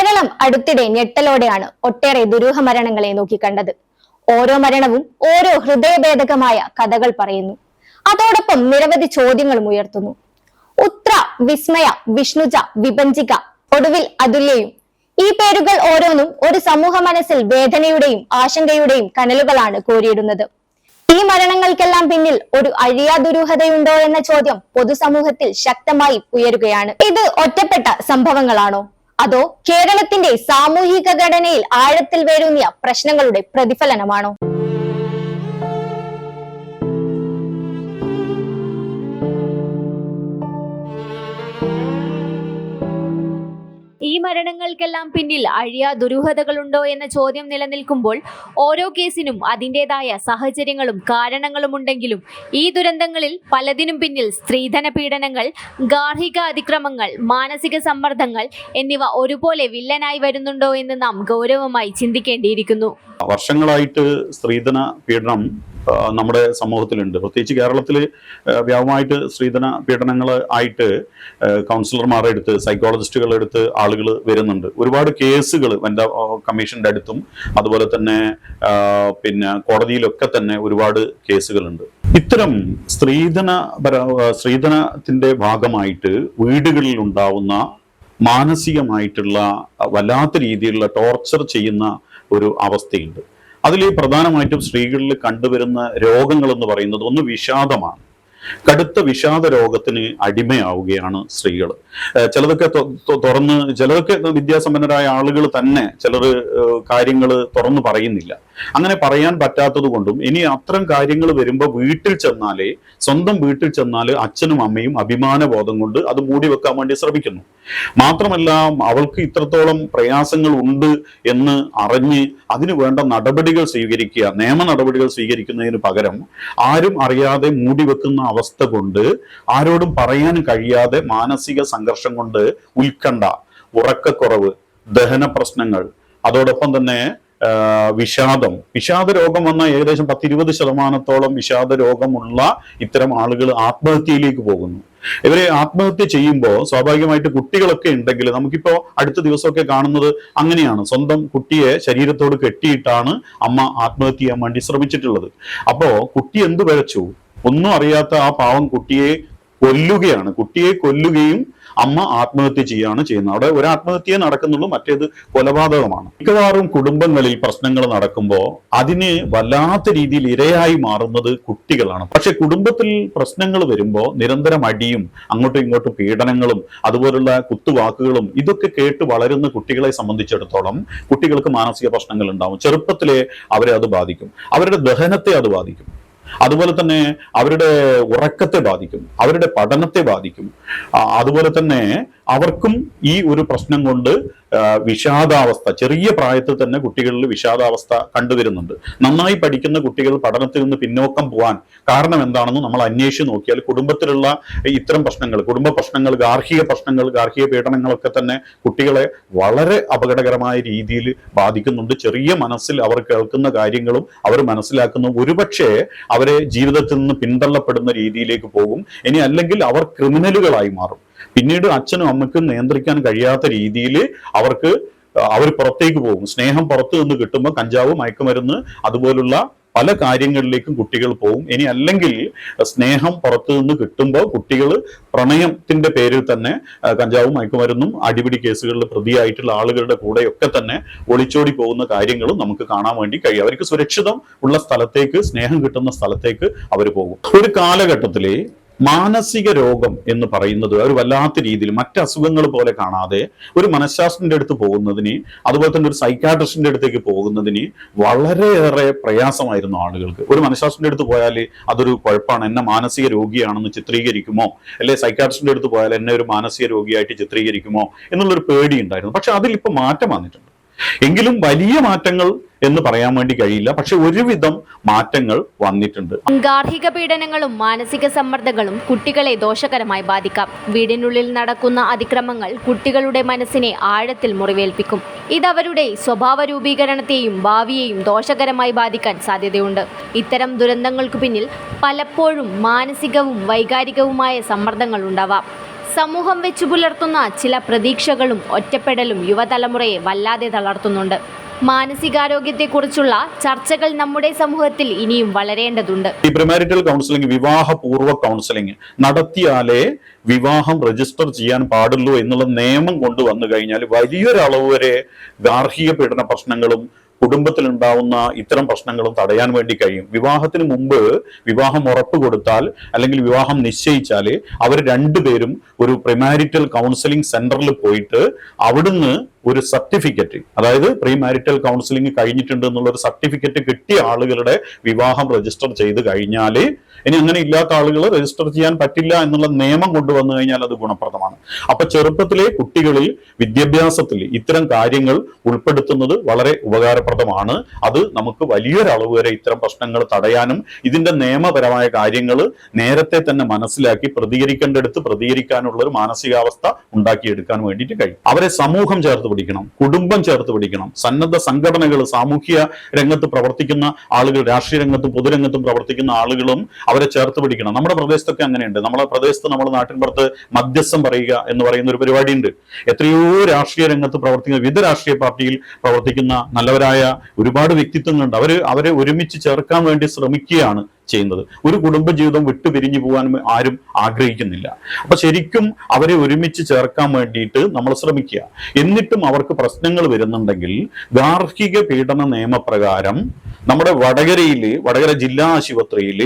കേരളം അടുത്തിടെ ഞെട്ടലോടെയാണ് ഒട്ടേറെ ദുരൂഹ മരണങ്ങളെ നോക്കിക്കണ്ടത്. ഓരോ മരണവും ഓരോ ഹൃദയഭേദകമായ കഥകൾ പറയുന്നു. അതോടൊപ്പം നിരവധി ചോദ്യങ്ങളും ഉയർത്തുന്നു. ഉത്ര വിസ്മയ വിഷ്ണുജ വിഭഞ്ചിക ഒടുവിൽ അതുല്യയും. ഈ പേരുകൾ ഓരോന്നും ഒരു സമൂഹ മനസ്സിൽ വേദനയുടെയും ആശങ്കയുടെയും കനലുകളാണ് കോരിയിടുന്നത്. ഈ മരണങ്ങൾക്കെല്ലാം പിന്നിൽ ഒരു അഴിയാ ദുരൂഹതയുണ്ടോ എന്ന ചോദ്യം പൊതുസമൂഹത്തിൽ ശക്തമായി ഉയരുകയാണ്. ഇത് ഒറ്റപ്പെട്ട സംഭവങ്ങളാണോ? അതോ കേരളത്തിന്റെ സാമൂഹിക ഘടനയിൽ ആഴത്തിൽ വേരൂന്നിയ പ്രശ്നങ്ങളുടെ പ്രതിഫലനമാണോ? ഈ മരണങ്ങൾക്കെല്ലാം പിന്നിൽ അഴിയ ദുരൂഹതകളുണ്ടോ എന്ന ചോദ്യം നിലനിൽക്കുമ്പോൾ ഓരോ കേസിനും അതിന്റെതായ സാഹചര്യങ്ങളും കാരണങ്ങളും ഉണ്ടെങ്കിലും ഈ ദുരന്തങ്ങളിൽ പലതിനും പിന്നിൽ സ്ത്രീധന പീഡനങ്ങൾ ഗാർഹിക അതിക്രമങ്ങൾ മാനസിക സമ്മർദ്ദങ്ങൾ എന്നിവ ഒരുപോലെ വില്ലനായി വരുന്നുണ്ടോ എന്ന് നാം ഗൗരവമായി ചിന്തിക്കേണ്ടിയിരിക്കുന്നു. വർഷങ്ങളായിട്ട് സ്ത്രീധന പീഡനം നമ്മുടെ സമൂഹത്തിലുണ്ട്. പ്രത്യേകിച്ച് കേരളത്തിൽ വ്യാപകമായിട്ട് സ്ത്രീധന പീഡനങ്ങൾ ആയിട്ട് കൗൺസിലർമാരെ കൗൺസിലർമാരുടെ അടുത്ത് എടുത്ത് അടുത്ത് ആളുകൾ വരുന്നുണ്ട്. ഒരുപാട് കേസുകൾ വനിതാ കമ്മീഷന്റെ അടുത്തും അതുപോലെ തന്നെ പിന്നെ കോടതിയിലൊക്കെ തന്നെ ഒരുപാട് കേസുകളുണ്ട്. ഇത്തരം സ്ത്രീധന സ്ത്രീധനത്തിന്റെ ഭാഗമായിട്ട് വീടുകളിൽ ഉണ്ടാവുന്ന മാനസികമായിട്ടുള്ള വല്ലാത്ത രീതിയിലുള്ള ടോർച്ചർ ചെയ്യുന്ന ഒരു അവസ്ഥയുണ്ട്. അതിൽ പ്രധാനമായിട്ടും സ്ത്രീകളിൽ കണ്ടുവരുന്ന രോഗങ്ങൾ എന്ന് പറയുന്നത് ഒന്ന് വിഷാദമാണ്. കടുത്ത വിഷാദ രോഗത്തിന് അടിമയാവുകയാണ് സ്ത്രീകൾ ചിലതൊക്കെ തുറന്ന് ചിലതൊക്കെ വിദ്യാസമ്പന്നരായ ആളുകൾ തന്നെ ചിലർ കാര്യങ്ങൾ തുറന്നു പറയുന്നില്ല. അങ്ങനെ പറയാൻ പറ്റാത്തത് കൊണ്ടും ഇനി അത്തരം കാര്യങ്ങൾ വരുമ്പോൾ വീട്ടിൽ ചെന്നാലേ സ്വന്തം വീട്ടിൽ ചെന്നാൽ അച്ഛനും അമ്മയും അഭിമാനബോധം കൊണ്ട് അത് മൂടി വെക്കാൻ വേണ്ടി ശ്രമിക്കുന്നു. മാത്രമല്ല അവൾക്ക് ഇത്രത്തോളം പ്രയാസങ്ങൾ ഉണ്ട് എന്ന് അറിഞ്ഞ് അതിനു വേണ്ട നടപടികൾ സ്വീകരിക്കുക നിയമ നടപടികൾ സ്വീകരിക്കുന്നതിന് പകരം ആരും അറിയാതെ മൂടി വെക്കുന്ന അവസ്ഥ കൊണ്ട് ആരോടും പറയാൻ കഴിയാതെ മാനസിക സംഘർഷം കൊണ്ട് ഉത്കണ്ഠ ഉറക്കക്കുറവ് ദഹന പ്രശ്നങ്ങൾ അതോടൊപ്പം തന്നെ വിഷാദം. വിഷാദ രോഗം വന്ന ഏകദേശം പത്തിരുപത് ശതമാനത്തോളം വിഷാദ രോഗമുള്ള ഇത്തരം ആളുകൾ ആത്മഹത്യയിലേക്ക് പോകുന്നു. ഇവരെ ആത്മഹത്യ ചെയ്യുമ്പോൾ സ്വാഭാവികമായിട്ട് കുട്ടികളൊക്കെ ഉണ്ടെങ്കിൽ നമുക്കിപ്പോ അടുത്ത ദിവസമൊക്കെ കാണുന്നത് അങ്ങനെയാണ്. സ്വന്തം കുട്ടിയെ ശരീരത്തോട് കെട്ടിയിട്ടാണ് അമ്മ ആത്മഹത്യ ചെയ്യാൻ വേണ്ടി ശ്രമിച്ചിട്ടുള്ളത്. അപ്പോ കുട്ടി എന്ത് വരച്ചു? ഒന്നും അറിയാത്ത ആ പാവം കുട്ടിയെ കൊല്ലുകയാണ്. കുട്ടിയെ കൊല്ലുകയും അമ്മ ആത്മഹത്യ ചെയ്യുകയാണ് ചെയ്യുന്നത്. അവിടെ ഒരു ആത്മഹത്യയെ നടക്കുന്നുള്ളൂ മറ്റേത് കൊലപാതകമാണ്. മിക്കവാറും കുടുംബങ്ങളിൽ പ്രശ്നങ്ങൾ നടക്കുമ്പോൾ അതിന് വല്ലാത്ത രീതിയിൽ ഇരയായി മാറുന്നത് കുട്ടികളാണ്. പക്ഷെ കുടുംബത്തിൽ പ്രശ്നങ്ങൾ വരുമ്പോൾ നിരന്തരം അടിയും അങ്ങോട്ടും ഇങ്ങോട്ടും പീഡനങ്ങളും അതുപോലുള്ള കുത്തുവാക്കുകളും ഇതൊക്കെ കേട്ട് വളരുന്ന കുട്ടികളെ സംബന്ധിച്ചിടത്തോളം കുട്ടികൾക്ക് മാനസിക പ്രശ്നങ്ങൾ ഉണ്ടാവും. ചെറുപ്പത്തിലെ അവരെ അത് ബാധിക്കും. അവരുടെ ദഹനത്തെ അത് ബാധിക്കും. അതുപോലെ തന്നെ അവരുടെ ഉറക്കത്തെ ബാധിക്കും അവരുടെ പഠനത്തെ ബാധിക്കും. അതുപോലെ തന്നെ അവർക്കും ഈ ഒരു പ്രശ്നം കൊണ്ട് വിഷാദാവസ്ഥ ചെറിയ പ്രായത്തിൽ തന്നെ കുട്ടികളിൽ വിഷാദാവസ്ഥ കണ്ടുവരുന്നുണ്ട്. നന്നായി പഠിക്കുന്ന കുട്ടികൾ പഠനത്തിൽ നിന്ന് പിന്നോക്കം പോകാൻ കാരണം എന്താണെന്ന് നമ്മൾ അന്വേഷിച്ച് നോക്കിയാൽ കുടുംബത്തിലുള്ള ഇത്തരം പ്രശ്നങ്ങൾ കുടുംബ പ്രശ്നങ്ങൾ ഗാർഹിക പ്രശ്നങ്ങൾ ഗാർഹിക പീഡനങ്ങളൊക്കെ തന്നെ കുട്ടികളെ വളരെ അപകടകരമായ രീതിയിൽ ബാധിക്കുന്നുണ്ട്. ചെറിയ മനസ്സിൽ അവർ കേൾക്കുന്ന കാര്യങ്ങളും അവർ മനസ്സിലാക്കുന്നു. ഒരുപക്ഷെ അവരെ ജീവിതത്തിൽ നിന്ന് പിന്തള്ളപ്പെടുന്ന രീതിയിലേക്ക് പോകും. ഇനി അല്ലെങ്കിൽ അവർ ക്രിമിനലുകളായി മാറും. പിന്നീട് അച്ഛനും അമ്മയ്ക്കും നിയന്ത്രിക്കാൻ കഴിയാത്ത രീതിയിൽ അവർക്ക് അവർ പുറത്തേക്ക് പോകും. സ്നേഹം പുറത്തു നിന്ന് കിട്ടുമ്പോൾ കഞ്ചാവ് മയക്കുമരുന്ന് അതുപോലുള്ള പല കാര്യങ്ങളിലേക്കും കുട്ടികൾ പോവും. ഇനി അല്ലെങ്കിൽ സ്നേഹം പുറത്തു നിന്ന് കിട്ടുമ്പോൾ കുട്ടികൾ പ്രണയത്തിന്റെ പേരിൽ തന്നെ കഞ്ചാവും മയക്കുമരുന്നും അടിപിടി കേസുകളിൽ പ്രതിയായിട്ടുള്ള ആളുകളുടെ കൂടെയൊക്കെ തന്നെ ഒളിച്ചോടി പോകുന്ന കാര്യങ്ങളും നമുക്ക് കാണാൻ വേണ്ടി കഴിയും. അവർക്ക് സുരക്ഷിതം ഉള്ള സ്ഥലത്തേക്ക് സ്നേഹം കിട്ടുന്ന സ്ഥലത്തേക്ക് അവർ പോകും. ഒരു കാലഘട്ടത്തിൽ മാനസിക രോഗം എന്ന് പറയുന്നത് ഒരു വല്ലാത്ത രീതിയിൽ മറ്റ് അസുഖങ്ങൾ പോലെ കാണാതെ ഒരു മനഃശാസ്ത്രന്റെ അടുത്ത് പോകുന്നതിന് അതുപോലെ തന്നെ ഒരു സൈക്കാട്രിസ്റ്റിന്റെ അടുത്തേക്ക് പോകുന്നതിന് വളരെയേറെ പ്രയാസമായിരുന്നു ആളുകൾക്ക്. ഒരു മനഃശാസ്ത്രന്റെ അടുത്ത് പോയാൽ അതൊരു കുഴപ്പമാണ്. എന്നെ മാനസിക രോഗിയാണെന്ന് ചിത്രീകരിക്കുമോ? അല്ലെ സൈക്കാട്രിസ്റ്റിന്റെ അടുത്ത് പോയാൽ എന്നെ ഒരു മാനസിക രോഗിയായിട്ട് ചിത്രീകരിക്കുമോ? എന്നുള്ളൊരു പേടി ഉണ്ടായിരുന്നു പക്ഷെ അതിൽ ഇപ്പൊ മാറ്റം വന്നിട്ടുണ്ട്. എങ്കിലും വലിയ മാറ്റങ്ങൾ എന്ന് പറയാൻ വേണ്ടി കഴിയില്ല. പക്ഷെ ഒരുവിധം മാറ്റങ്ങൾ വന്നിട്ടുണ്ട്. ഗാർഹിക പീഡനങ്ങളും മാനസിക സമ്മർദ്ദങ്ങളും കുട്ടികളെ ദോഷകരമായി ബാധിക്കാം. വീടിനുള്ളിൽ നടക്കുന്ന അതിക്രമങ്ങൾ കുട്ടികളുടെ മനസ്സിനെ ആഴത്തിൽ മുറിവേൽപ്പിക്കും. ഇതവരുടെ സ്വഭാവ രൂപീകരണത്തെയും ഭാവിയെയും ദോഷകരമായി ബാധിക്കാൻ സാധ്യതയുണ്ട്. ഇത്തരം ദുരന്തങ്ങൾക്ക് പിന്നിൽ പലപ്പോഴും മാനസികവും വൈകാരികവുമായ സമ്മർദ്ദങ്ങൾ ഉണ്ടാവാം. സമൂഹം വെച്ചു പുലർത്തുന്ന ചില പ്രതീക്ഷകളും ഒറ്റപ്പെടലും യുവതലമുറയെ വല്ലാതെ തളർത്തുന്നുണ്ട്. മാനസികാരോഗ്യത്തെക്കുറിച്ചുള്ള ചർച്ചകൾ നമ്മുടെ സമൂഹത്തിൽ ഇനിയും വളരേണ്ടതുണ്ട്. പ്രിമാരിറ്റൽ കൗൺസിലിംഗ് വിവാഹപൂർവ കൗൺസിലിംഗ് നടത്തിയാലേ വിവാഹം രജിസ്റ്റർ ചെയ്യാൻ പാടുള്ളൂ എന്നുള്ള നിയമം കൊണ്ടുവന്നു കഴിഞ്ഞാൽ വലിയൊരളവ് വരെ ഗാർഹിക പീഡന പ്രശ്നങ്ങളും കുടുംബത്തിൽ ഉണ്ടാവുന്ന ഇത്തരം പ്രശ്നങ്ങളും തടയാൻ വേണ്ടി കഴിയും. വിവാഹത്തിന് മുമ്പ് വിവാഹം ഉറപ്പ് കൊടുത്താൽ അല്ലെങ്കിൽ വിവാഹം നിശ്ചയിച്ചാൽ അവർ രണ്ടുപേരും ഒരു പ്രിമാരിറ്റൽ കൗൺസിലിംഗ് സെന്ററിൽ പോയിട്ട് അവിടുന്ന് ഒരു സർട്ടിഫിക്കറ്റ് അതായത് പ്രീ മാരിറ്റൽ കൗൺസിലിംഗ് കഴിഞ്ഞിട്ടുണ്ട് എന്നുള്ള ഒരു സർട്ടിഫിക്കറ്റ് കിട്ടിയ ആളുകളുടെ വിവാഹം രജിസ്റ്റർ ചെയ്ത് കഴിഞ്ഞാൽ ഇനി അങ്ങനെ ഇല്ലാത്ത ആളുകൾ രജിസ്റ്റർ ചെയ്യാൻ പറ്റില്ല എന്നുള്ള നിയമം കൊണ്ടുവന്നു കഴിഞ്ഞാൽ അത് ഗുണപ്രദമാണ്. അപ്പൊ ചെറുപ്പത്തിലെ കുട്ടികളിൽ വിദ്യാഭ്യാസത്തിൽ ഇത്തരം കാര്യങ്ങൾ ഉൾപ്പെടുത്തുന്നത് വളരെ ഉപകാരപ്രദമാണ്. അത് നമുക്ക് വലിയൊരളവ് വരെ ഇത്തരം പ്രശ്നങ്ങൾ തടയാനും ഇതിന്റെ നിയമപരമായ കാര്യങ്ങൾ നേരത്തെ തന്നെ മനസ്സിലാക്കി പ്രതികരിക്കേണ്ടടുത്ത് പ്രതികരിക്കാനുള്ള ഒരു മാനസികാവസ്ഥ ഉണ്ടാക്കിയെടുക്കാൻ വേണ്ടിയിട്ട് കഴിയും. അവരെ സമൂഹം ചേർത്ത് പിടിക്കണം. കുടുംബം ചേർത്ത് പിടിക്കണം. സന്നദ്ധ സംഘടനകൾ സാമൂഹ്യ രംഗത്ത് പ്രവർത്തിക്കുന്ന ആളുകൾ രാഷ്ട്രീയ രംഗത്തും പൊതുരംഗത്തും പ്രവർത്തിക്കുന്ന ആളുകളും അവരെ ചേർത്ത് പിടിക്കണം. നമ്മുടെ പ്രദേശത്തൊക്കെ അങ്ങനെയുണ്ട്. നമ്മുടെ പ്രദേശത്ത് നമ്മുടെ നാട്ടിൻപുറത്ത് മധ്യസ്ഥം പറയുക എന്ന് പറയുന്ന ഒരു പരിപാടി ഉണ്ട് എത്രയോ രാഷ്ട്രീയ രംഗത്ത് പ്രവർത്തിക്കുന്ന വിവിധ രാഷ്ട്രീയ പാർട്ടിയിൽ പ്രവർത്തിക്കുന്ന നല്ലവരായ ഒരുപാട് വ്യക്തിത്വങ്ങളുണ്ട്. അവർ അവരെ ഒരുമിച്ച് ചേർക്കാൻ വേണ്ടി ശ്രമിക്കുകയാണ് ചെയ്യുന്നത്. ഒരു കുടുംബജീവിതം വിട്ടുപിരിഞ്ഞു പോകാൻ ആരും ആഗ്രഹിക്കുന്നില്ല. അപ്പൊ ശരിക്കും അവരെ ഒരുമിച്ച് ചേർക്കാൻ വേണ്ടിയിട്ട് നമ്മൾ ശ്രമിക്കുക. എന്നിട്ടും അവർക്ക് പ്രശ്നങ്ങൾ വരുന്നുണ്ടെങ്കിൽ ഗാർഹിക പീഡന നിയമപ്രകാരം നമ്മുടെ വടകരയിൽ വടകര ജില്ലാ ആശുപത്രിയിൽ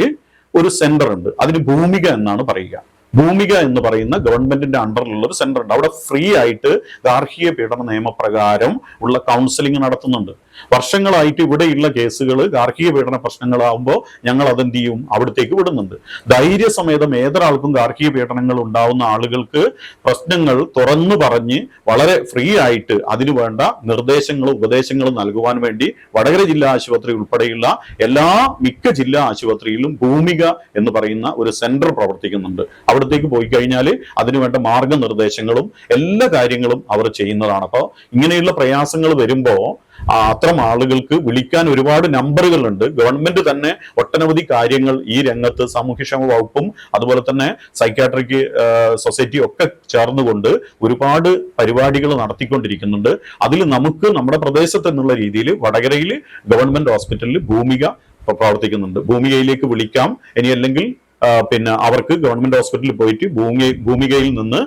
ഒരു സെന്റർ ഉണ്ട്. അതിന് ഭൂമിക എന്നാണ് പറയുക. ഭൂമിക എന്ന് പറയുന്ന ഗവൺമെന്റിന്റെ അണ്ടറിലുള്ള ഒരു സെന്റർ ഉണ്ട്. അവിടെ ഫ്രീ ആയിട്ട് ഗാർഹിക പീഡന നിയമപ്രകാരം ഉള്ള കൗൺസിലിംഗ് നടത്തുന്നുണ്ട്. വർഷങ്ങളായിട്ട് ഇവിടെയുള്ള കേസുകൾ ഗാർഹിക പീഡന പ്രശ്നങ്ങളാകുമ്പോൾ ഞങ്ങൾ അതെന്ത് ചെയ്യും? അവിടത്തേക്ക് വിടുന്നുണ്ട്. ധൈര്യസമേതം ഏതൊരാൾക്കും ഗാർഹിക പീഡനങ്ങൾ ഉണ്ടാവുന്ന ആളുകൾക്ക് പ്രശ്നങ്ങൾ തുറന്നു പറഞ്ഞ് വളരെ ഫ്രീ ആയിട്ട് അതിനു വേണ്ട നിർദ്ദേശങ്ങളും ഉപദേശങ്ങളും നൽകുവാൻ വേണ്ടി വടകര ജില്ലാ ആശുപത്രി ഉൾപ്പെടെയുള്ള എല്ലാ മിക്ക ജില്ലാ ആശുപത്രിയിലും ഭൂമിക എന്ന് പറയുന്ന ഒരു സെന്റർ പ്രവർത്തിക്കുന്നുണ്ട്. അവിടത്തേക്ക് പോയി കഴിഞ്ഞാൽ അതിനുവേണ്ട മാർഗനിർദ്ദേശങ്ങളും എല്ലാ കാര്യങ്ങളും അവർ ചെയ്യുന്നതാണ്. അപ്പോൾ ഇങ്ങനെയുള്ള പ്രയാസങ്ങൾ വരുമ്പോൾ അത്തരം ആളുകൾക്ക് വിളിക്കാൻ ഒരുപാട് നമ്പറുകളുണ്ട്. ഗവൺമെന്റ് തന്നെ ഒട്ടനവധി കാര്യങ്ങൾ ഈ രംഗത്ത് സാമൂഹ്യക്ഷേമ വകുപ്പും അതുപോലെ തന്നെ സൈക്കാട്രിക് സൊസൈറ്റിയും ഒക്കെ ചേർന്നുകൊണ്ട് ഒരുപാട് പരിപാടികൾ നടത്തിക്കൊണ്ടിരിക്കുന്നുണ്ട്. അതിൽ നമുക്ക് നമ്മുടെ പ്രദേശത്ത് എന്നുള്ള രീതിയിൽ വടകരയിൽ ഗവൺമെന്റ് ഹോസ്പിറ്റലിൽ ഭൂമിക പ്രവർത്തിക്കുന്നുണ്ട്. ഭൂമികയിലേക്ക് വിളിക്കാം. ഇനി അല്ലെങ്കിൽ പിന്നെ അവർക്ക് ഗവൺമെന്റ് ഹോസ്പിറ്റലിൽ പോയിട്ട് ഭൂമി ഭൂമികയിൽ നിന്ന്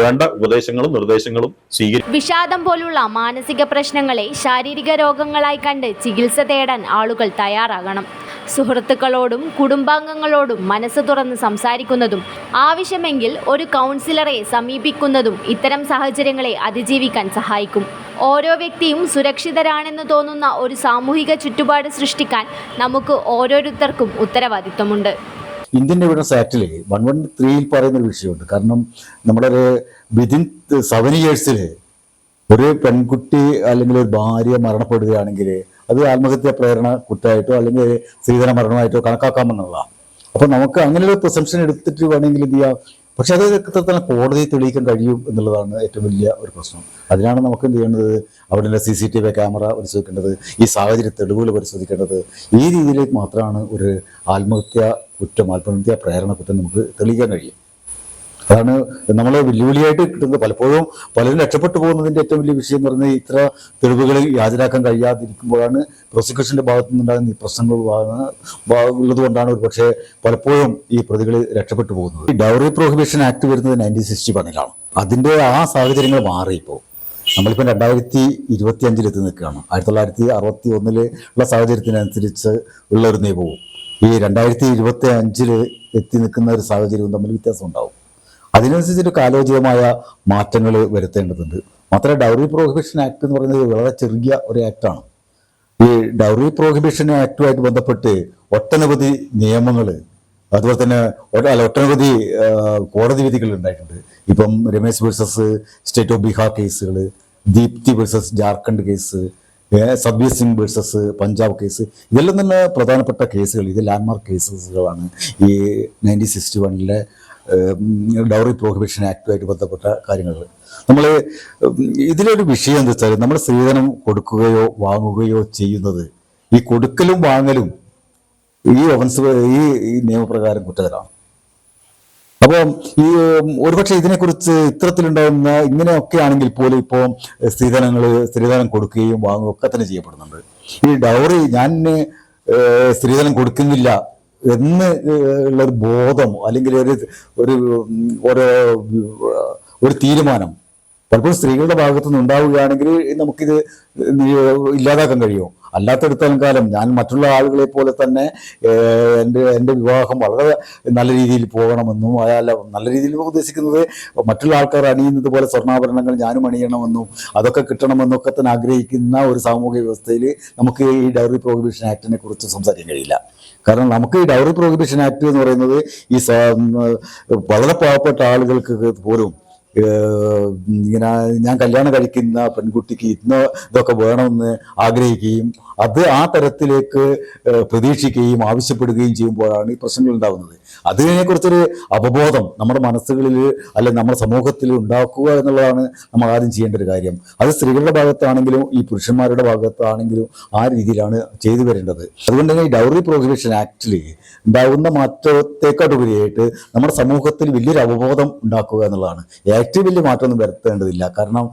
വേണ്ട ഉപദേശങ്ങളും നിർദ്ദേശങ്ങളും സ്വീകരിക്കും വിഷാദം പോലുള്ള മാനസിക പ്രശ്നങ്ങളെ ശാരീരിക രോഗങ്ങളായി കണ്ട് ചികിത്സ തേടാൻ ആളുകൾ തയ്യാറാകണം. സുഹൃത്തുക്കളോടും കുടുംബാംഗങ്ങളോടും മനസ്സ് തുറന്ന് സംസാരിക്കുന്നതും ആവശ്യമെങ്കിൽ ഒരു കൗൺസിലറെ സമീപിക്കുന്നതും ഇത്തരം സാഹചര്യങ്ങളെ അതിജീവിക്കാൻ സഹായിക്കും. ഓരോ വ്യക്തിയും സുരക്ഷിതരാണെന്ന് തോന്നുന്ന ഒരു സാമൂഹിക ചുറ്റുപാട് സൃഷ്ടിക്കാൻ നമുക്ക് ഓരോരുത്തർക്കും ഉത്തരവാദിത്വമുണ്ട്. ഇന്ത്യൻ എവിഡൻസ് ആക്ടിൽ വൺ വൺ ത്രീയിൽ പറയുന്ന ഒരു വിഷയമുണ്ട്. കാരണം നമ്മളൊരു വിതിൻ സെവൻ ഇയേഴ്സിൽ ഒരു പെൺകുട്ടി അല്ലെങ്കിൽ ഒരു ഭാര്യ മരണപ്പെടുകയാണെങ്കിൽ അത് ആത്മഹത്യാ പ്രേരണ കുറ്റമായിട്ടോ അല്ലെങ്കിൽ സ്ത്രീധന മരണമായിട്ടോ കണക്കാക്കാമെന്നുള്ളതാണ്. അപ്പൊ നമുക്ക് അങ്ങനെ ഒരു പ്രിസംഷൻ എടുത്തിട്ട് വേണമെങ്കിൽ എന്ത് ചെയ്യാം? പക്ഷെ അത് തന്നെ കോടതി തെളിയിക്കാൻ കഴിയും എന്നുള്ളതാണ് ഏറ്റവും വലിയ ഒരു പ്രശ്നം. അതിനാണ് നമുക്ക് എന്ത് ചെയ്യേണ്ടത്? അവിടെ C C T V camera പരിശോധിക്കേണ്ടത് ഈ സാഹചര്യ തെളിവുകൾ പരിശോധിക്കേണ്ടത്. ഈ രീതിയിലേക്ക് മാത്രമാണ് ഒരു ആത്മഹത്യ കുറ്റം ആത്മഹത്യ പ്രേരണ കുറ്റം നമുക്ക് തെളിയിക്കാൻ കഴിയും അതാണ് നമ്മൾ വെല്ലുവിളിയായിട്ട് കിട്ടുന്നത്. പലപ്പോഴും പലരും രക്ഷപ്പെട്ടു പോകുന്നതിന്റെ ഏറ്റവും വലിയ വിഷയം എന്ന് പറഞ്ഞാൽ ഇത്ര തെളിവുകൾ ഹാജരാക്കാൻ കഴിയാതിരിക്കുമ്പോഴാണ് പ്രോസിക്യൂഷന്റെ ഭാഗത്തു നിന്നുണ്ടാകുന്ന ഈ പ്രശ്നങ്ങൾ ഉള്ളത് കൊണ്ടാണ് ഒരു പക്ഷേ പലപ്പോഴും ഈ പ്രതികൾ രക്ഷപ്പെട്ടു പോകുന്നത്. ഈ ഡൗറി പ്രോഹിബിഷൻ ആക്ട് വരുന്നത് നയന്റീൻ സിക്സ്റ്റി വണ്ണിലാണ് അതിന്റെ ആ സാഹചര്യങ്ങൾ മാറി ഇപ്പോൾ നമ്മളിപ്പോൾ രണ്ടായിരത്തി ഇരുപത്തി അഞ്ചിൽ എത്തി നിൽക്കുകയാണ്. ആയിരത്തി തൊള്ളായിരത്തി അറുപത്തി ഒന്നിൽ ഉള്ള സാഹചര്യത്തിനനുസരിച്ച് ഉള്ള ഒരു നിയമവും. ഈ രണ്ടായിരത്തി ഇരുപത്തി അഞ്ചിൽ എത്തി നിൽക്കുന്ന ഒരു സാഹചര്യവും തമ്മിൽ വ്യത്യാസം ഉണ്ടാവും. അതിനനുസരിച്ചൊരു കാലോചിതമായ മാറ്റങ്ങൾ വരുത്തേണ്ടതുണ്ട്. മാത്രമല്ല ഡൗറി പ്രോഹിബിഷൻ ആക്ട് എന്ന് പറയുന്നത് വളരെ ചെറിയ ഒരു ആക്ടാണ് ഈ ഡൗറി പ്രോഹിബിഷൻ ആക്ടുമായിട്ട് ബന്ധപ്പെട്ട് ഒട്ടനവധി നിയമങ്ങൾ അതുപോലെ തന്നെ അല്ല, ഒട്ടനവധി കോടതി വിധികൾ ഉണ്ടായിട്ടുണ്ട്. ഇപ്പം Ramesh versus state of Bihar കേസുകൾ Deepti versus Jharkhand case Sabbir Singh versus Punjab case ഇതെല്ലാം തന്നെ പ്രധാനപ്പെട്ട കേസുകൾ ഇത് ലാൻഡ്മാർക്ക് കേസുകളാണ് ഈ നയന്റീൻ സിക്സ്റ്റി വണ്ണിലെ ഡൗറി പ്രോഹിബിഷൻ ആക്ടുമായിട്ട് ബന്ധപ്പെട്ട കാര്യങ്ങൾ. നമ്മൾ ഇതിലൊരു വിഷയം എന്താ വെച്ചാൽ നമ്മൾ സ്ത്രീധനം കൊടുക്കുകയോ വാങ്ങുകയോ ചെയ്യുന്നത് ഈ കൊടുക്കലും വാങ്ങലും ഈ ഒഫൻസ് ഈ നിയമപ്രകാരം കുറ്റകരമാണ്. അപ്പോൾ ഈ ഒരുപക്ഷെ ഇതിനെക്കുറിച്ച് ഇത്തരത്തിലുണ്ടാകുന്ന ഇങ്ങനെയൊക്കെ ആണെങ്കിൽ പോലും ഇപ്പോൾ സ്ത്രീധനങ്ങൾ സ്ത്രീധനം കൊടുക്കുകയും വാങ്ങുകയും ഒക്കെ തന്നെ ചെയ്യപ്പെടുന്നുണ്ട്. ഈ ഡൗറി ഞാൻ സ്ത്രീധനം കൊടുക്കുന്നില്ല എന്ന് ഉള്ള ഉള്ളൊരു ബോധം അല്ലെങ്കിൽ ഒരു ഒരു ഒരു തീരുമാനം. പലപ്പോഴും സ്ത്രീകളുടെ ഭാഗത്തു നിന്ന് ഉണ്ടാവുകയാണെങ്കിൽ നമുക്കിത് ഇല്ലാതാക്കാൻ കഴിയുമോ? അല്ലാത്തടത്തോളം കാലം ഞാൻ മറ്റുള്ള ആളുകളെ പോലെ തന്നെ എന്റെ എന്റെ വിവാഹം വളരെ നല്ല രീതിയിൽ പോകണമെന്നും അല്ല നല്ല രീതിയിൽ ഉദ്ദേശിക്കുന്നത് മറ്റുള്ള ആൾക്കാർ അണിയുന്നത് പോലെ സ്വർണാഭരണങ്ങൾ ഞാനും അണിയണമെന്നും അതൊക്കെ കിട്ടണമെന്നൊക്കെ തന്നെ ആഗ്രഹിക്കുന്ന ഒരു സാമൂഹിക വ്യവസ്ഥയിൽ നമുക്ക് ഈ ഡയറി പ്രോഹിബിഷൻ ആക്ടിനെ കുറിച്ച് സംസാരിക്കാൻ കഴിയില്ല. കാരണം നമുക്ക് ഈ ഡയറി പ്രോഹിബിഷൻ ആക്ട് എന്ന് പറയുന്നത് ഈ വളരെ പാവപ്പെട്ട ആളുകൾക്ക് പോലും ഇങ്ങനെ ഞാൻ കല്യാണം കഴിക്കുന്ന പെൺകുട്ടിക്ക് ഇന്ന് ഇതൊക്കെ വേണമെന്ന് ആഗ്രഹിക്കുകയും അത് ആ തരത്തിലേക്ക് പ്രതീക്ഷിക്കുകയും ആവശ്യപ്പെടുകയും ചെയ്യുമ്പോഴാണ് ഈ പ്രശ്നങ്ങൾ ഉണ്ടാകുന്നത്. അതിനെക്കുറിച്ചൊരു അവബോധം നമ്മുടെ മനസ്സുകളിൽ അല്ലെങ്കിൽ നമ്മുടെ സമൂഹത്തിൽ ഉണ്ടാക്കുക എന്നുള്ളതാണ് നമ്മൾ ആദ്യം ചെയ്യേണ്ട ഒരു കാര്യം. അത് സ്ത്രീകളുടെ ഭാഗത്താണെങ്കിലും ഈ പുരുഷന്മാരുടെ ഭാഗത്താണെങ്കിലും ആ രീതിയിലാണ് ചെയ്തു വരേണ്ടത്. അതുകൊണ്ട് തന്നെ ഈ ഡൗറി പ്രോഹിബിഷൻ ആക്ടിൽ ഉണ്ടാകുന്ന മാറ്റത്തെക്കാട്ടുപരിയായിട്ട് നമ്മുടെ സമൂഹത്തിൽ വലിയൊരു അവബോധം ഉണ്ടാക്കുക എന്നുള്ളതാണ്. ആക്ട് വലിയ മാറ്റമൊന്നും വരുത്തേണ്ടതില്ല. കാരണം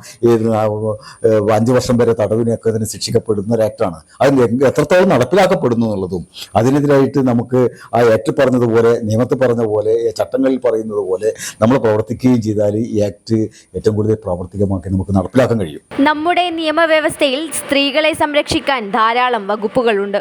അഞ്ച് വർഷം വരെ തടവിനൊക്കെ അതിന് ശിക്ഷിക്കപ്പെടുന്ന ഒരു ആക്ടാണ് അത് എത്രത്തോളം നടപ്പിലാക്കപ്പെടുന്നു എന്നുള്ളതും അതിനെതിരായിട്ട് നമുക്ക് ആ ആക്ട് പറഞ്ഞതുപോലെ നിയമത്തിൽ പറഞ്ഞ പോലെ ചട്ടങ്ങളിൽ പറയുന്നത് പോലെ നമ്മൾ പ്രവർത്തിക്കുകയും ചെയ്താൽ ഈ ആക്ട് ഏറ്റവും കൂടുതൽ പ്രാവർത്തികമാക്കി നമുക്ക് നടപ്പിലാക്കാൻ കഴിയും. നമ്മുടെ നിയമവ്യവസ്ഥയിൽ സ്ത്രീകളെ സംരക്ഷിക്കാൻ ധാരാളം വകുപ്പുകളുണ്ട്.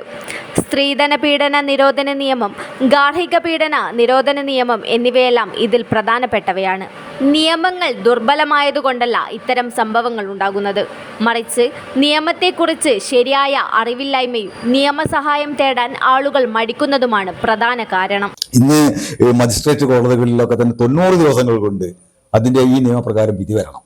സ്ത്രീധന പീഡന നിരോധന നിയമം ഗാർഹിക പീഡന നിരോധന നിയമം എന്നിവയെല്ലാം ഇതിൽ പ്രധാനപ്പെട്ടവയാണ്. നിയമങ്ങൾ ദുർബലമായതുകൊണ്ടല്ല ഇത്തരം സംഭവങ്ങൾ ഉണ്ടാകുന്നത്. മറിച്ച് നിയമത്തെക്കുറിച്ച് ശരിയായ അറിവില്ലായ്മയും നിയമസഹായം തേടാൻ ആളുകൾ മടിക്കുന്നതുമാണ് പ്രധാന കാരണം. ഇന്ന് മജിസ്ട്രേറ്റ് കോടതികളിലൊക്കെ തന്നെ തൊണ്ണൂറ് ദിവസങ്ങൾ കൊണ്ട് അതിന്റെ ഈ നിയമപ്രകാരം വിധി വരണം.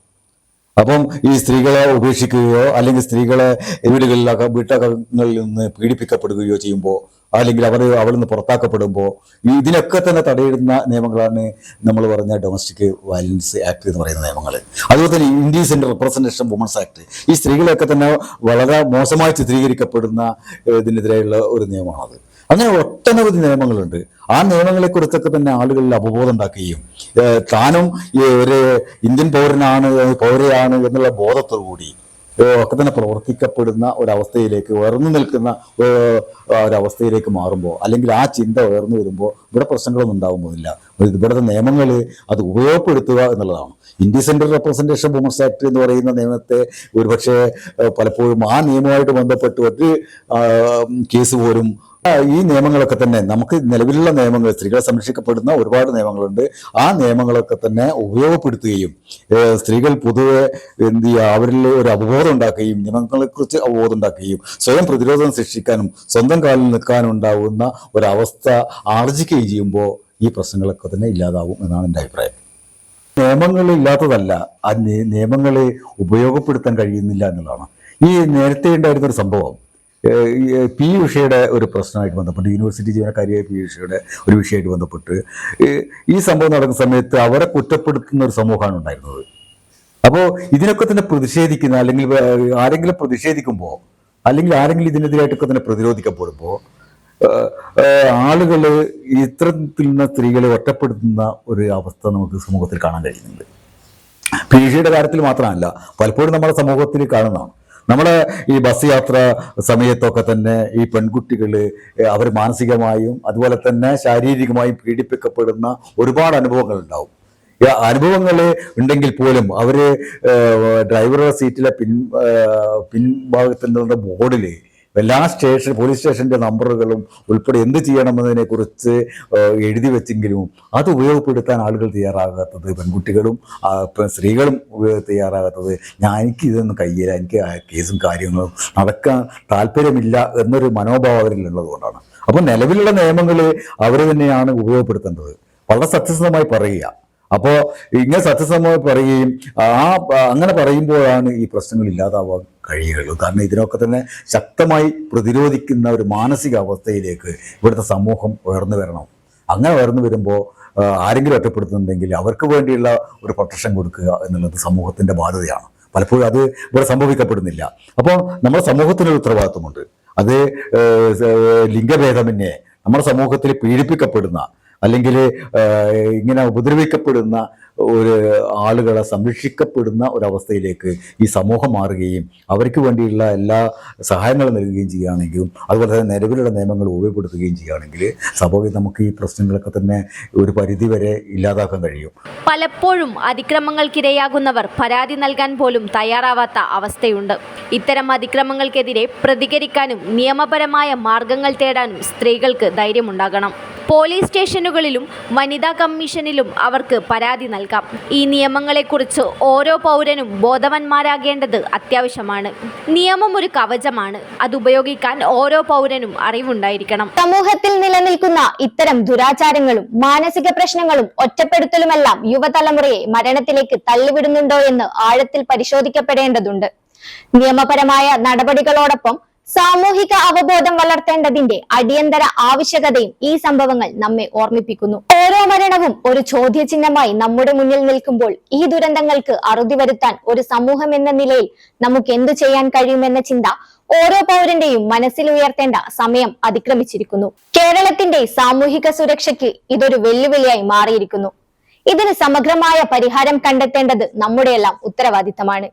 അപ്പം ഈ സ്ത്രീകളെ ഉപേക്ഷിക്കുകയോ അല്ലെങ്കിൽ സ്ത്രീകളെ വീടുകളിലൊക്കെ വീട്ടകങ്ങളിൽ നിന്ന് പീഡിപ്പിക്കപ്പെടുകയോ ചെയ്യുമ്പോൾ അല്ലെങ്കിൽ അവർ അവിടെ നിന്ന് പുറത്താക്കപ്പെടുമ്പോൾ ഇതിനൊക്കെ തന്നെ തടയിടുന്ന നിയമങ്ങളാണ് നമ്മൾ പറഞ്ഞ ഡൊമസ്റ്റിക് വയലൻസ് ആക്ട് എന്ന് പറയുന്ന നിയമങ്ങൾ. അതുപോലെ തന്നെ ഇൻഡീസെന്റ് റിപ്രസെന്റേഷൻ വുമൻസ് ആക്ട് ഈ സ്ത്രീകളെയൊക്കെ തന്നെ വളരെ മോശമായി ചിത്രീകരിക്കപ്പെടുന്ന ഇതിനെതിരെയുള്ള ഒരു നിയമമാണത്. അങ്ങനെ ഒട്ടനവധി നിയമങ്ങളുണ്ട്. ആ നിയമങ്ങളെ കുറിച്ചൊക്കെ തന്നെ ആളുകളിൽ അവബോധം ഉണ്ടാക്കുകയും താനും ഒരു ഇന്ത്യൻ പൗരനാണ് പൗരയാണ് എന്നുള്ള ബോധത്തോടു കൂടി ഒക്കെ തന്നെ പ്രവർത്തിക്കപ്പെടുന്ന ഒരവസ്ഥയിലേക്ക് ഉയർന്നു നിൽക്കുന്ന ഒരവസ്ഥയിലേക്ക് മാറുമ്പോൾ അല്ലെങ്കിൽ ആ ചിന്ത ഉയർന്നു വരുമ്പോൾ ഇവിടെ പ്രശ്നങ്ങളൊന്നും ഉണ്ടാകുമ്പോഴില്ല ഇവിടുത്തെ നിയമങ്ങൾ അത് ഉപയോഗപ്പെടുത്തുക എന്നുള്ളതാണ്. India central representation women's act എന്ന് പറയുന്ന നിയമത്തെ ഒരുപക്ഷെ പലപ്പോഴും ആ നിയമവുമായിട്ട് ബന്ധപ്പെട്ട് ഒരു കേസ് പോലും ഈ നിയമങ്ങളൊക്കെ തന്നെ നമുക്ക് നിലവിലുള്ള നിയമങ്ങൾ സ്ത്രീകളെ സംരക്ഷിക്കപ്പെടുന്ന ഒരുപാട് നിയമങ്ങളുണ്ട്. ആ നിയമങ്ങളൊക്കെ തന്നെ ഉപയോഗപ്പെടുത്തുകയും സ്ത്രീകൾ പൊതുവെ എന്ത് ചെയ്യുക അവരിൽ ഒരു അവബോധം ഉണ്ടാക്കുകയും നിയമങ്ങളെക്കുറിച്ച് അവബോധം ഉണ്ടാക്കുകയും സ്വയം പ്രതിരോധം സൃഷ്ടിക്കാനും സ്വന്തം കാലിൽ നിൽക്കാനും ഉണ്ടാകുന്ന ഒരവസ്ഥ ആർജിക്കുകയും ചെയ്യുമ്പോൾ ഈ പ്രശ്നങ്ങളൊക്കെ തന്നെ ഇല്ലാതാവും എന്നാണ് എന്റെ അഭിപ്രായം. നിയമങ്ങൾ ഇല്ലാത്തതല്ല ആ നിയമങ്ങളെ ഉപയോഗപ്പെടുത്താൻ കഴിയുന്നില്ല എന്നുള്ളതാണ്. ഈ നേരത്തെ ഉണ്ടായിരുന്നൊരു സംഭവം ഏഹ് പി ഉഷയുടെ ഒരു പ്രശ്നമായിട്ട് ബന്ധപ്പെട്ട് യൂണിവേഴ്സിറ്റി ജീവനക്കാരിയായ പി ഉഷയുടെ ഒരു വിഷയമായിട്ട് ബന്ധപ്പെട്ട് ഈ സംഭവം നടക്കുന്ന സമയത്ത് അവരെ കുറ്റപ്പെടുത്തുന്ന ഒരു സമൂഹമാണ് ഉണ്ടായിരുന്നത്. അപ്പോൾ ഇതിനൊക്കെ തന്നെ പ്രതിഷേധിക്കുന്ന അല്ലെങ്കിൽ ആരെങ്കിലും പ്രതിഷേധിക്കുമ്പോൾ അല്ലെങ്കിൽ ആരെങ്കിലും ഇതിനെതിരായിട്ടൊക്കെ തന്നെ പ്രതിരോധിക്കപ്പെടുമ്പോൾ ആളുകൾ ഇത്തരത്തിൽ നിന്ന് സ്ത്രീകളെ ഒറ്റപ്പെടുത്തുന്ന ഒരു അവസ്ഥ നമുക്ക് സമൂഹത്തിൽ കാണാൻ കഴിയുന്നുണ്ട്. ഭീഷണിയുടെ കാര്യത്തിൽ മാത്രമല്ല പലപ്പോഴും നമ്മുടെ സമൂഹത്തിൽ കാണുന്നതാണ്. നമ്മുടെ ഈ ബസ് യാത്ര സമയത്തൊക്കെ തന്നെ ഈ പെൺകുട്ടികൾ അവർ മാനസികമായും അതുപോലെ തന്നെ ശാരീരികമായും പീഡിപ്പിക്കപ്പെടുന്ന ഒരുപാട് അനുഭവങ്ങൾ ഉണ്ടാവും അനുഭവങ്ങൾ ഉണ്ടെങ്കിൽ പോലും അവർ ഡ്രൈവറുടെ സീറ്റിലെ പിൻ പിൻഭാഗത്തിൽ നിന്നുള്ള ബോർഡിൽ എല്ലാ സ്റ്റേഷൻ പോലീസ് സ്റ്റേഷന്റെ നമ്പറുകളും ഉൾപ്പെടെ എന്ത് ചെയ്യണമെന്നതിനെ കുറിച്ച് എഴുതി വെച്ചെങ്കിലും അത് ഉപയോഗപ്പെടുത്താൻ ആളുകൾ തയ്യാറാകാത്തത് പെൺകുട്ടികളും സ്ത്രീകളും തയ്യാറാകാത്തത്. ഞാൻ എനിക്ക് ഇതൊന്നും കയ്യില്ല. എനിക്ക് കേസും കാര്യങ്ങളും നടക്കാൻ താല്പര്യമില്ല എന്നൊരു മനോഭാവം അപ്പോൾ നിലവിലുള്ള നിയമങ്ങൾ അവർ തന്നെയാണ് ഉപയോഗപ്പെടുത്തേണ്ടത്. വളരെ സത്യസന്ധമായി പറയുക. അപ്പോൾ ഇങ്ങനെ സത്യസന്ധമായി പറയുകയും ആ അങ്ങനെ പറയുമ്പോഴാണ് ഈ പ്രശ്നങ്ങൾ ഇല്ലാതാവാൻ കഴിയുകയുള്ളൂ. കാരണം ഇതിനൊക്കെ തന്നെ ശക്തമായി പ്രതിരോധിക്കുന്ന ഒരു മാനസികാവസ്ഥയിലേക്ക് ഇവിടുത്തെ സമൂഹം ഉയർന്നു വരണം. അങ്ങനെ ഉയർന്നു വരുമ്പോൾ ആരെങ്കിലും ഒറ്റപ്പെടുത്തുന്നുണ്ടെങ്കിൽ അവർക്ക് വേണ്ടിയുള്ള ഒരു പ്രൊട്ടക്ഷൻ കൊടുക്കുക എന്നുള്ളത് സമൂഹത്തിന്റെ ബാധ്യതയാണ്. പലപ്പോഴും അത് ഇവിടെ സംഭവിക്കപ്പെടുന്നില്ല. അപ്പോൾ നമ്മുടെ സമൂഹത്തിനൊരു ഉത്തരവാദിത്വമുണ്ട്. അത് ലിംഗഭേദമന്യേ നമ്മുടെ സമൂഹത്തിൽ പീഡിപ്പിക്കപ്പെടുന്ന അല്ലെങ്കിൽ ഇങ്ങനെ ഉപദ്രവിക്കപ്പെടുന്ന ഒരു ആളുകളെ സംരക്ഷിക്കപ്പെടുന്ന ഒരവസ്ഥയിലേക്ക് ഈ സമൂഹം മാറുകയും അവർക്ക് വേണ്ടിയുള്ള എല്ലാ സഹായങ്ങളും നൽകുകയും ചെയ്യുകയാണെങ്കിലും അതുപോലെ തന്നെ നിലവിലുള്ള നിയമങ്ങൾ ഉപയോഗപ്പെടുത്തുകയും ചെയ്യുകയാണെങ്കിൽ സ്വാഭാവികം നമുക്ക് ഈ പ്രശ്നങ്ങളൊക്കെ തന്നെ ഒരു പരിധിവരെ ഇല്ലാതാക്കാൻ കഴിയും. പലപ്പോഴും അതിക്രമങ്ങൾക്കിരയാകുന്നവർ പരാതി നൽകാൻ പോലും തയ്യാറാവാത്ത അവസ്ഥയുണ്ട്. ഇത്തരം അതിക്രമങ്ങൾക്കെതിരെ പ്രതികരിക്കാനും നിയമപരമായ മാർഗങ്ങൾ തേടാനും സ്ത്രീകൾക്ക് ധൈര്യമുണ്ടാകണം. പോലീസ് സ്റ്റേഷനുകളിലും വനിതാ കമ്മീഷനിലും അവർക്ക് പരാതി നൽകാം. ഈ നിയമങ്ങളെക്കുറിച്ച് ഓരോ പൗരനും ബോധവന്മാരാകേണ്ടത് അത്യാവശ്യമാണ്. നിയമം ഒരു കവചമാണ്. അത് ഉപയോഗിക്കാൻ ഓരോ പൗരനും അറിവുണ്ടായിരിക്കണം. സമൂഹത്തിൽ നിലനിൽക്കുന്ന ഇത്തരം ദുരാചാരങ്ങളും മാനസിക പ്രശ്നങ്ങളും ഒറ്റപ്പെടുത്തലുമെല്ലാം യുവതലമുറയെ മരണത്തിലേക്ക് തള്ളിവിടുന്നുണ്ടോ എന്ന് ആഴത്തിൽ പരിശോധിക്കപ്പെടേണ്ടതുണ്ട്. നിയമപരമായ നടപടികളോടൊപ്പം സാമൂഹിക അവബോധം വളർത്തേണ്ടതിന്റെ അടിയന്തര ആവശ്യകതയും ഈ സംഭവങ്ങൾ നമ്മെ ഓർമ്മിപ്പിക്കുന്നു. ഓരോ മരണവും ഒരു ചോദ്യചിഹ്നമായി നമ്മുടെ മുന്നിൽ നിൽക്കുമ്പോൾ ഈ ദുരന്തങ്ങൾക്ക് അറുതി വരുത്താൻ ഒരു സമൂഹം എന്ന നിലയിൽ നമുക്ക് എന്തു ചെയ്യാൻ കഴിയുമെന്ന ചിന്ത ഓരോ പൗരന്റെയും മനസ്സിൽ ഉയർത്തേണ്ട സമയം അതിക്രമിച്ചിരിക്കുന്നു. കേരളത്തിന്റെ സാമൂഹിക സുരക്ഷയ്ക്ക് ഇതൊരു വെല്ലുവിളിയായി മാറിയിരിക്കുന്നു. ഇതിന് സമഗ്രമായ പരിഹാരം കണ്ടെത്തേണ്ടത് നമ്മുടെയെല്ലാം ഉത്തരവാദിത്തമാണ്.